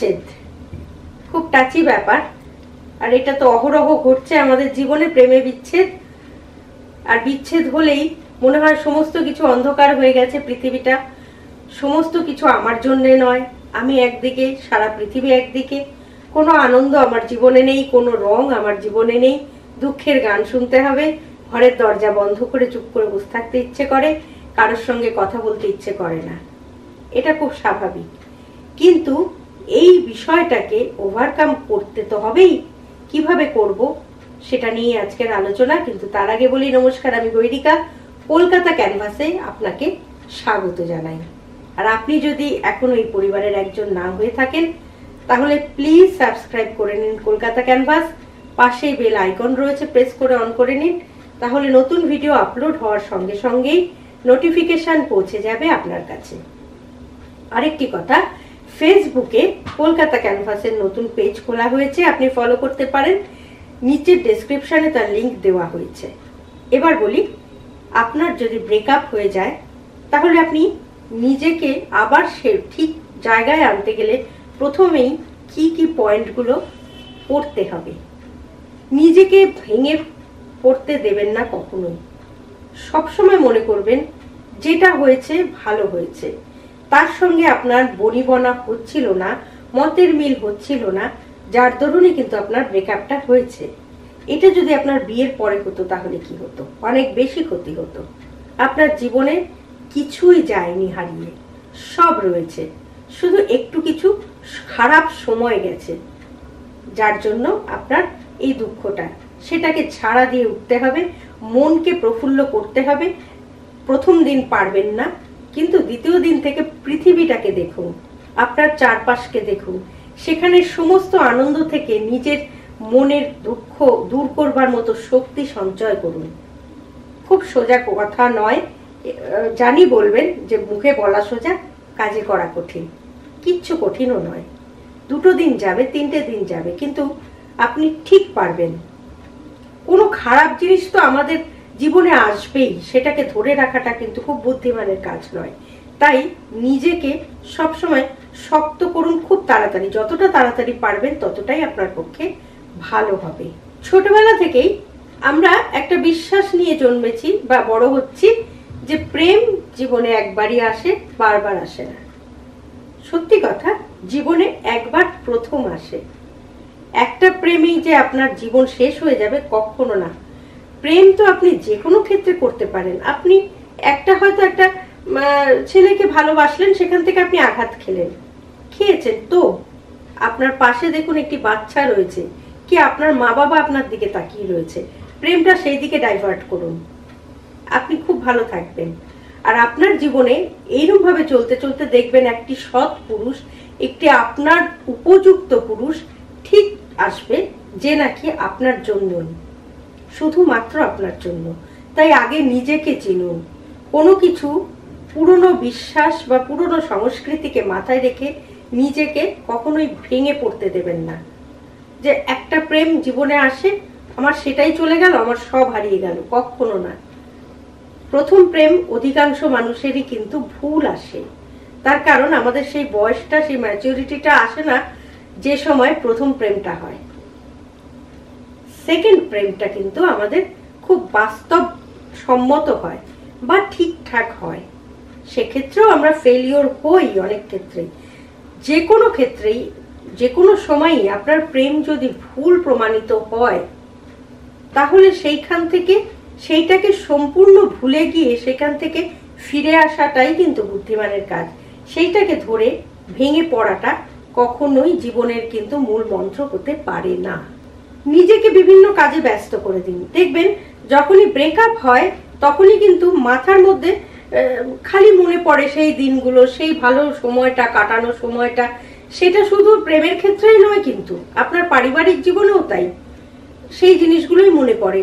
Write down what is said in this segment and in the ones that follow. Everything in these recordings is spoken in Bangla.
বিচ্ছেদ। খুব টাচি ব্যাপার। আর এটা তো অহরহ ঘটছে আমাদের জীবনে, প্রেমে বিচ্ছেদ। আর বিচ্ছেদ হলেই মনে হয় সমস্ত কিছু অন্ধকার হয়ে গেছে পৃথিবীটা। সমস্ত কিছু আমার জন্যে নয়। আমি একদিকে, সারা পৃথিবী একদিকে। কোনো আনন্দ আমার জীবনে নেই, কোনো রং আমার জীবনে নেই। দুঃখের গান শুনতে হবে। ঘরের দরজা বন্ধ করে চুপ করে বসে থাকতে ইচ্ছে করে। কারোর সঙ্গে কথা বলতে ইচ্ছে করে না। এটা খুব স্বাভাবিক। কিন্তু এই বিষয়টাকে ওভারকাম করতে তো হবেই। কীভাবে করব সেটা নিয়ে আজকের আলোচনা, কিন্তু তার আগে বলি নমস্কার, আমি গৈরিকা কলকাতা ক্যানভাসে আপনাকে স্বাগত জানাই। আর আপনি যদি এখনও এই পরিবারের একজন না হয়ে থাকেন, তাহলে প্লিজ সাবস্ক্রাইব করে নিন কলকাতা ক্যানভাস। পাশেই বেল আইকন রয়েছে প্রেস করে অন করে নিন। তাহলে নতুন ভিডিও আপলোড হওয়ার সঙ্গে সঙ্গেই নোটিফিকেশন পৌঁছে যাবে আপনার কাছে। আরেকটি কথা ফেসবুকে কলকাতা ক্যানভাসের নতুন পেজ খোলা হয়েছে, আপনি ফলো করতে পারেন। নিচের ডেসক্রিপশানে তার লিংক দেওয়া হয়েছে। এবার বলি, আপনার যদি ব্রেকআপ হয়ে যায়, তাহলে আপনি নিজেকে আবার সে ঠিক জায়গায় আনতে গেলে প্রথমেই কি কি পয়েন্টগুলো পড়তে হবে? নিজেকে ভেঙে পড়তে দেবেন না কখনোই। সবসময় মনে করবেন, যেটা হয়েছে ভালো হয়েছে। তার সঙ্গে আপনার বনিবনা হচ্ছিল না, মতের মিল হচ্ছিল না, যার দরুনই কিন্তু আপনার ব্রেকআপটা হয়েছে। এটা যদি আপনার বিয়ের পরে হতো তাহলে কি হতো? অনেক বেশি ক্ষতি হতো। আপনার জীবনে কিছুই যায়নি হারিয়ে। সব রয়েছে। শুধু একটু কিছু খারাপ সময় গেছে, যার জন্য আপনার এই দুঃখটা। সেটাকে ছাড়া দিয়ে উঠতে হবে, মনকে প্রফুল্ল করতে হবে। প্রথম দিন পারবেন না। কিন্তু দ্বিতীয় দিন থেকে পৃথিবীটাকে দেখুন আপনার চারপাশকে দেখুন সেখানে সমস্ত আনন্দ থেকে নিজের মনের দুঃখ দূর করবার মতো শক্তি সঞ্চয় করুন। খুব সোজা কথা নয় জানি বলবেন যে মুখে বলা সোজা, কাজে করা কঠিন। কিচ্ছু কঠিনও নয়। দুটো দিন যাবে, তিনটে দিন যাবে, কিন্তু আপনি ঠিক পারবেন। কোনো খারাপ জিনিস তো আমাদের জীবনে আসবেই, সেটাকে ধরে রাখাটা কিন্তু খুব বুদ্ধিমানের কাজ নয়। তাই নিজেকে সবসময় শক্ত করুন খুব তাড়াতাড়ি। যতটা তাড়াতাড়ি পারবেন ততটাই আপনার পক্ষে ভালো হবে। ছোটবেলা থেকেই আমরা একটা বিশ্বাস নিয়ে জন্মেছি বা বড় হচ্ছি যে প্রেম জীবনে একবারই আসে, বারবার আসে না। সত্যি কথা, জীবনে একবার প্রথম আসে। একটা প্রেমেই যে আপনার জীবন শেষ হয়ে যাবে কখনো না। প্রেম তো আপনি যে কোনো ক্ষেত্রে করতে পারেন। আপনি একটা হয়তো একটা ছেলেকে ভালোবাসলেন, সেখান থেকে আপনি আঘাত খেলেন। খেয়েছেন তো। আপনার পাশে দেখুন একটি বাচ্চা রয়েছে। কি আপনার মা বাবা আপনার দিকে তাকিয়ে রয়েছে? প্রেমটা সেই দিকে ডাইভার্ট করুন। আপনি খুব ভালো থাকবেন। আর আপনার জীবনে এইরকমভাবে চলতে চলতে দেখবেন একটি সৎ পুরুষ, একটি আপনার উপযুক্ত পুরুষ ঠিক আসবে, যে নাকি আপনার জন্যই। শুধুমাত্র আপনার জন্য। তাই আগে নিজেকে চিনুন। কোনো কিছু পুরনো বিশ্বাস বা পুরনো সংস্কৃতিকে মাথায় রেখে নিজেকে কখনোই ভেঙে পড়তে দেবেন না। যে একটা প্রেম জীবনে আসে, আমার সেটাই চলে গেল, আমার সব হারিয়ে গেল, কখনো না। প্রথম প্রেম অধিকাংশ মানুষেরই কিন্তু ভুল আসে। তার কারণ আমাদের সেই বয়সটা, সেই ম্যাচুরিটিটা আসে না যে সময় প্রথম প্রেমটা হয়। সেকেন্ড প্রেমটা কিন্তু আমাদের খুব বাস্তব সম্মত হয় বা ঠিকঠাক হয়। সেক্ষেত্রেও আমরা ফেলিওর হই অনেক ক্ষেত্রেই। যে কোনো ক্ষেত্রেই যে কোনো সময়ই আপনার প্রেম যদি ভুল প্রমাণিত হয়, তাহলে সেইখান থেকে সেইটাকে সম্পূর্ণ ভুলে গিয়ে সেখান থেকে ফিরে আসাটাই কিন্তু বুদ্ধিমানের কাজ। সেইটাকে ধরে ভেঙে পড়াটা কখনোই জীবনের কিন্তু মূল মন্ত্র হতে পারে না। নিজেকে বিভিন্ন কাজে ব্যস্ত করে দিন। দেখবেন, যখনই ব্রেকআপ হয়, তখনই কিন্তু মাথার মধ্যে খালি মনে পড়ে সেই দিনগুলো, সেই ভালো সময়টা কাটানো সময়টা। সেটা শুধু প্রেমের ক্ষেত্রেই নয় কিন্তু, আপনার পারিবারিক জীবনেও তাই। সেই জিনিসগুলোই মনে পড়ে।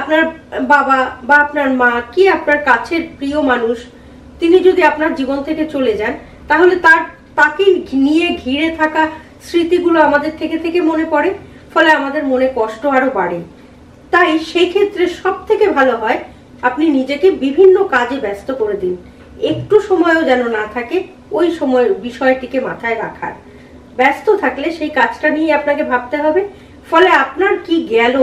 আপনার বাবা বা আপনার মা কি আপনার কাছের প্রিয় মানুষ, তিনি যদি আপনার জীবন থেকে চলে যান, তাহলে তার তাকে নিয়ে ঘিরে থাকা স্মৃতিগুলো আমাদের থেকে থেকে মনে পড়ে। ফলে আমাদের মনে কষ্ট আরও বাড়ে। তাই সেই ক্ষেত্রে সব থেকে ভালো হয় আপনি নিজেকে বিভিন্ন কাজে ব্যস্ত করে দিন। একটু সময়ও যেন না থাকে, ওই সময়, বিষয়টিকে মাথায় রাখার। ব্যস্ত থাকলে সেই কাজটা নিয়ে আপনাকে ভাবতে হবে, ফলে আপনার কি গেল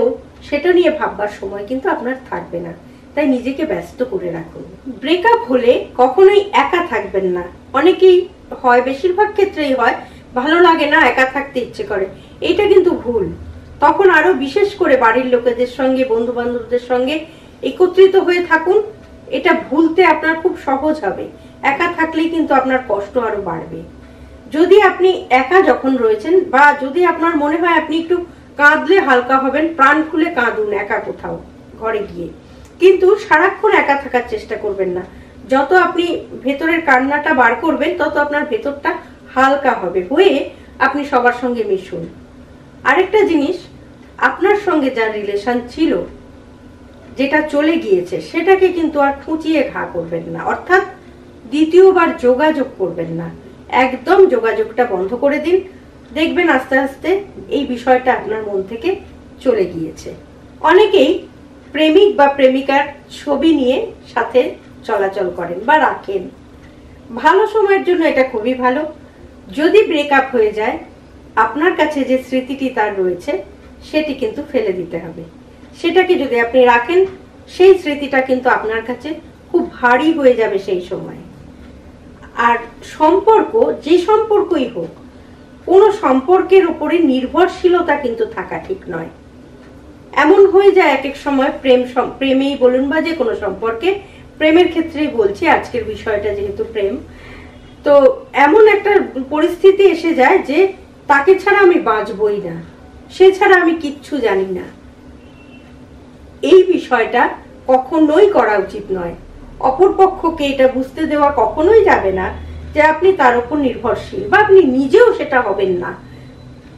সেটা নিয়ে ভাববার সময় কিন্তু আপনার থাকবে না। তাই নিজেকে ব্যস্ত করে রাখুন। ব্রেকআপ হলে কখনোই একা থাকবেন না। অনেকেই হয়, বেশিরভাগ ক্ষেত্রেই হয় ভালো লাগে না একা থাকতে ইচ্ছে করে। এটা কিন্তু ভুল। তখন আরও বিশেষ করে বাড়ির লোকেদের সঙ্গে বন্ধু বান্ধবদের সঙ্গে একত্রিত হয়ে থাকুন। এটা ভুলতে আপনার খুব সহজ হবে। একা থাকলেই কিন্তু আপনার কষ্ট আরও বাড়বে। যদি আপনি একা যখন রয়েছেন বা যদি আপনার মনে হয় আপনি একটু কাঁদলে হালকা হবেন, প্রাণ খুলে কাঁদুন একা কোথাও, ঘরে গিয়ে। কিন্তু সারাক্ষণ একা থাকার চেষ্টা করবেন না। যত আপনি ভেতরের কান্নাটা বার করবেন, তত আপনার ভেতরটা হালকা হবে। হয়ে আপনি সবার সঙ্গে মিশুন। আরেকটা জিনিস, আপনার সঙ্গে যার রিলেশন ছিল, যেটা চলে গিয়েছে, সেটাকে কিন্তু আর খুঁচিয়ে ঘা করবেন না। অর্থাৎ দ্বিতীয়বার যোগাযোগ করবেন না। একদম যোগাযোগটা বন্ধ করে দিন। দেখবেন আস্তে আস্তে এই বিষয়টা আপনার মন থেকে চলে গিয়েছে। অনেকেই প্রেমিক বা প্রেমিকার ছবি নিয়ে সাথে চলাচল করেন বা রাখেন। ভালো সময়ের জন্য এটা খুবই ভালো। যদি ব্রেকআপ হয়ে যায়, আপনার কাছে যে স্মৃতিটি তার রয়েছে, সেটি কিন্তু ফেলে দিতে হবে। সেটাকে যদি আপনি রাখেন, সেই স্মৃতিটা কিন্তু আপনার কাছে খুব ভারী হয়ে যাবে সেই সময়। আর সম্পর্ক, যে সম্পর্কই হোক, কোনো সম্পর্কের উপরে নির্ভরশীলতা কিন্তু থাকা ঠিক নয়। এমন হয়ে যায় এক এক সময় প্রেম প্রেমেই বলুন বা যে কোনো সম্পর্কে, প্রেমের ক্ষেত্রেই বলছি, আজকের বিষয়টা যেহেতু প্রেম তো এমন একটা পরিস্থিতি এসে যায় যে তাকে ছাড়া আমি বাঁচবই না, সে ছাড়া আমি কিচ্ছু জানি না। এই বিষয়টা কখনোই করা উচিত নয়। অপর পক্ষকে এটা বুঝতে দেওয়া কখনোই যাবে না যে আপনি তার উপর নির্ভরশীল বা আপনি নিজেও সেটা হবেন না।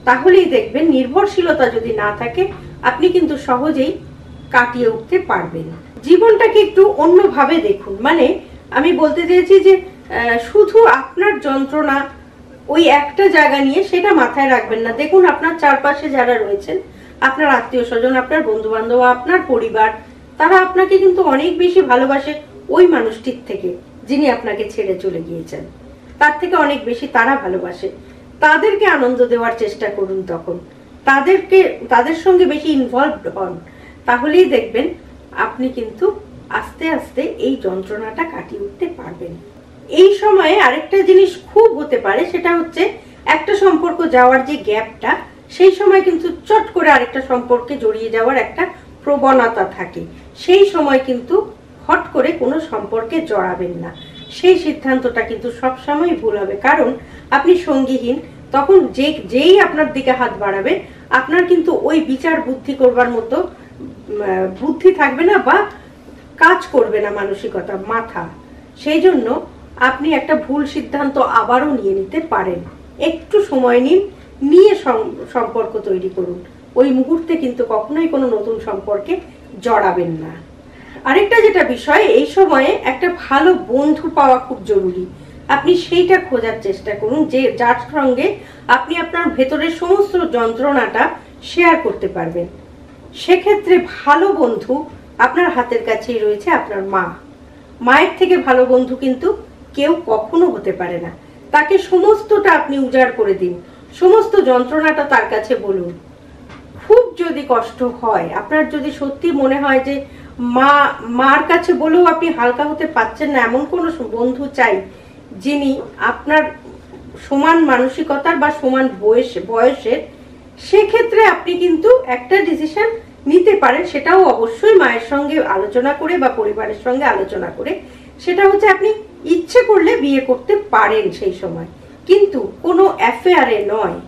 তাহলেই দেখবেন নির্ভরশীলতা যদি না থাকে, আপনি কিন্তু সহজেই কাটিয়ে উঠতে পারবেন। জীবনটাকে একটু অন্যভাবে দেখুন। মানে আমি বলতে চেয়েছি যে শুধু আপনার যন্ত্রণা ওই একটা জায়গা নিয়ে সেটা মাথায় রাখবেন না। দেখুন, আপনার চারপাশে যারা রয়েছেন, আপনার আত্মীয় স্বজন, আপনার বন্ধু বান্ধব আপনার পরিবার, তারা আপনাকে কিন্তু অনেক বেশি ভালোবাসে ওই মানুষটির থেকে, যিনি আপনাকে ছেড়ে চলে গিয়েছেন। তার থেকে অনেক বেশি তারা ভালোবাসে। তাদেরকে আনন্দ দেওয়ার চেষ্টা করুন তখন। তাদেরকে, তাদের সঙ্গে বেশি ইনভলভ হন। তাহলেই দেখবেন, আপনি কিন্তু আস্তে আস্তে এই যন্ত্রণাটা কাটিয়ে উঠতে পারবেন। এই সময়ে আরেকটা জিনিস খুব হতে পারে, সেটা হচ্ছে একটা সম্পর্ক যাওয়ার যে গ্যাপটা, সেই সময় কিন্তু চট করে আরেকটা সম্পর্কে জড়িয়ে যাওয়ার একটা প্রবণতা থাকে। সেই সময় কিন্তু হট করে কোনো সম্পর্কে জড়াবেন না। সেই সিদ্ধান্তটা কিন্তু সবসময় ভুল হবে। কারণ আপনি সঙ্গীহীন, তখন যে, যেই আপনার দিকে হাত বাড়াবে, আপনার কিন্তু ওই বিচার বুদ্ধি করবার মতো বুদ্ধি থাকবে না বা কাজ করবে না মানসিকতা, মাথা। সেই জন্য আপনি একটা ভুল সিদ্ধান্ত আবারও নিয়ে নিতে পারেন। একটু সময় নিন, নিয়ে সম্পর্ক তৈরি করুন। ওই মুহূর্তে কিন্তু কখনোই কোনো নতুন সম্পর্কে জড়াবেন না। আরেকটা যেটা বিষয়, এই সময়ে একটা ভালো বন্ধু পাওয়া খুব জরুরি। আপনি সেইটা খোঁজার চেষ্টা করুন যে, যার সঙ্গে আপনি আপনার ভেতরের সমস্ত যন্ত্রণাটা শেয়ার করতে পারবেন। সেক্ষেত্রে ভালো বন্ধু আপনার হাতের কাছেই রয়েছে, আপনার মা। মায়ের থেকে ভালো বন্ধু কিন্তু কেউ কখনো হতে পারে না। তাকে সমস্তটা আপনি উজাড় করে দিন। সমস্ত যন্ত্রণাটা তার কাছে বলুন। খুব যদি কষ্ট হয়, আপনার যদি সত্যি মনে হয় যে মা, মার কাছে বলেও আপনি হালকা হতে পাচ্ছেন না, এমন কোনো বন্ধু চাই যিনি আপনার সমান মানসিকতার বা সমান বয়স, বয়সের, সেক্ষেত্রে আপনি কিন্তু একটা ডিসিশন নিতে পারেন। সেটাও অবশ্যই মায়ের সঙ্গে আলোচনা করে বা পরিবারের সঙ্গে আলোচনা করে। সেটা হচ্ছে আপনি ইচ্ছে করলে বিয়ে করতে পারেন সেই সময়। কিন্তু কোনো অ্যাফেয়ারে নয়,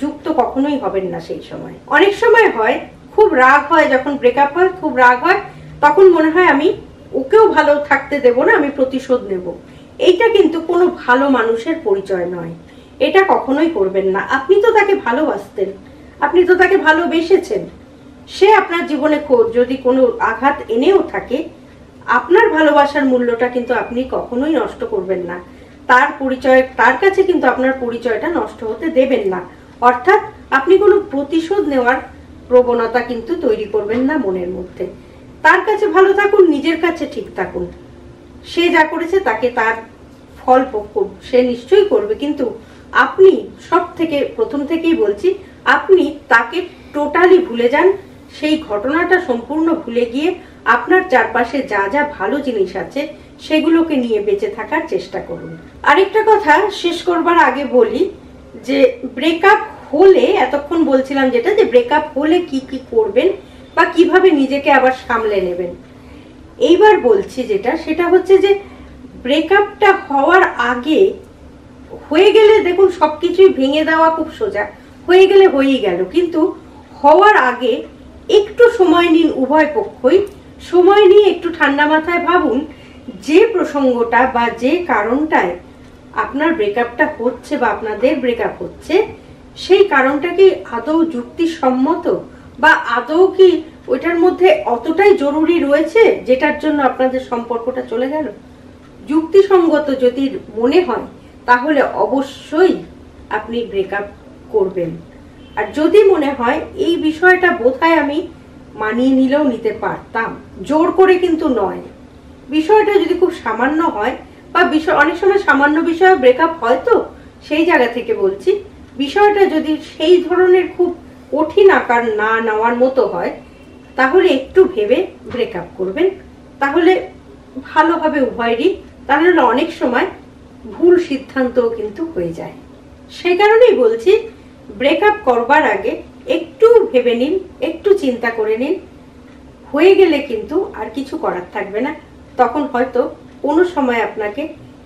যুক্ত কখনোই হবেন না সেই সময়। অনেক সময় হয়, খুব রাগ হয়, যখন ব্রেকআপ হয়, খুব রাগ হয়, তখন মনে হয় আমি ওকেও ভালো থাকতে দেব না, আমি প্রতিশোধ নেব। এইটা কিন্তু কোনো ভালো মানুষের পরিচয় নয়। এটা কখনোই করবেন না। আপনি তো তাকে ভালোবাসতেন, আপনি তো তাকে ভালোবেসেছেন। সে আপনার জীবনে যদি কোনো আঘাত এনেও থাকে আপনার ভালোবাসার মূল্যটা কিন্তু আপনি কখনোই নষ্ট করবেন না। তার পরিচয়, তার কাছে কিন্তু আপনার পরিচয়টা নষ্ট হতে দেবেন না। অর্থাৎ আপনি কোনো প্রতিশোধ নেওয়ার প্রবণতা কিন্তু তৈরি করবেন না মনের মধ্যে। তার কাছে ভালো থাকুন, নিজের কাছে ঠিক থাকুন। সে যা করেছে তাকে তার ফল সে নিশ্চয়ই করবে। কিন্তু আপনি সব থেকে প্রথম থেকেই বলছি, আপনি তাকে টোটালি ভুলে যান সেই ঘটনাটা সম্পূর্ণ ভুলে গিয়ে আপনার চারপাশে যা যা ভালো জিনিস আছে সেগুলোকে নিয়ে বেঁচে থাকার চেষ্টা করুন। আরেকটা কথা শেষ করবার আগে বলি যে ব্রেকআপ হলে, এতক্ষণ বলছিলাম যেটা, যে ব্রেকআপ হলে কি কি করবেন বা কীভাবে নিজেকে আবার সামলে নেবেন। এইবার বলছি যেটা, সেটা হচ্ছে যে ব্রেকআপটা হওয়ার আগে হয়ে গেলে দেখুন সবকিছুই ভেঙে দেওয়া খুব সোজা, হয়ে গেলে হয়েই গেল। কিন্তু হওয়ার আগে একটু সময় নিন উভয় পক্ষই। সময় নিয়ে একটু ঠান্ডা মাথায় ভাবুন, যে প্রসঙ্গটা বা যে কারণটায় আপনার ব্রেকআপটা হচ্ছে বা আপনাদের ব্রেকআপ হচ্ছে, সেই কারণটা কি আদৌ যুক্তিসম্মত বা আদৌ কি ওইটার মধ্যে অতটাই জরুরি রয়েছে যেটার জন্য আপনাদের সম্পর্কটা চলে গেল? যুক্তিসঙ্গত যদি মনে হয়, তাহলে অবশ্যই আপনি ব্রেকআপ করবেন। আর যদি মনে হয় এই বিষয়টা বোধহয় আমি মানিয়ে নিলেও নিতে পারতাম, জোর করে কিন্তু নয়। বিষয়টা যদি খুব সামান্য হয়, বা বিষয়, অনেক সময় সামান্য বিষয়ে ব্রেকআপ হয় তো, সেই জায়গা থেকে বলছি, বিষয়টা যদি সেই ধরনের খুব কঠিন আকার না নেওয়ার মতো হয়, তাহলে একটু ভেবে ব্রেকআপ করবেন। তাহলে ভালো হবে উভয়েরই, তাহলে অনেক সময় ভুল সিদ্ধান্তও কিন্তু হয়ে যায়। সেই কারণেই বলছি ব্রেকআপ করবার আগে একটু ভেবে নিন, একটু চিন্তা করে নিন। হয়ে গেলে কিন্তু আর কিছু করার থাকবে না। তখন হয়তো কোনো সময় আপনাকে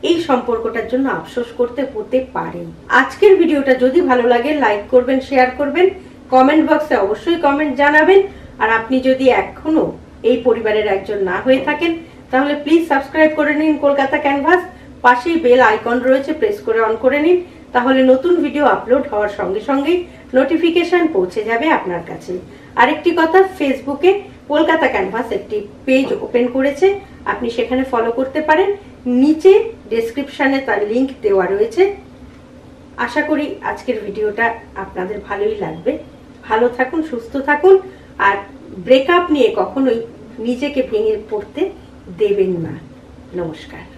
এই সম্পর্কটার জন্য আফসোস করতে হতে পারে। আজকের ভিডিওটা যদি ভালো লাগে, লাইক করবেন, শেয়ার করবেন। কমেন্ট বক্সে অবশ্যই কমেন্ট জানাবেন। আর আপনি যদি এখনও এই পরিবারের একজন না হয়ে থাকেন, তাহলে প্লিজ সাবস্ক্রাইব করে নিন কলকাতা ক্যানভাস। পাশেই বেল আইকন রয়েছে, প্রেস করে অন করে নিন। তাহলে নতুন ভিডিও আপলোড হওয়ার সঙ্গে সঙ্গেই নোটিফিকেশন পৌঁছে যাবে আপনার কাছে। আরেকটি কথা ফেসবুকে কলকাতা ক্যানভাস একটি পেজ ওপেন করেছে। আপনি সেখানে ফলো করতে পারেন। নিচে ডেসক্রিপশানে তার লিংক দেওয়া রয়েছে। আশা করি আজকের ভিডিওটা আপনাদের ভালোই লাগবে। ভালো থাকুন, সুস্থ থাকুন, আর ব্রেকআপ নিয়ে কখনোই নিজেকে ভেঙে পড়তে দেবেন না। নমস্কার।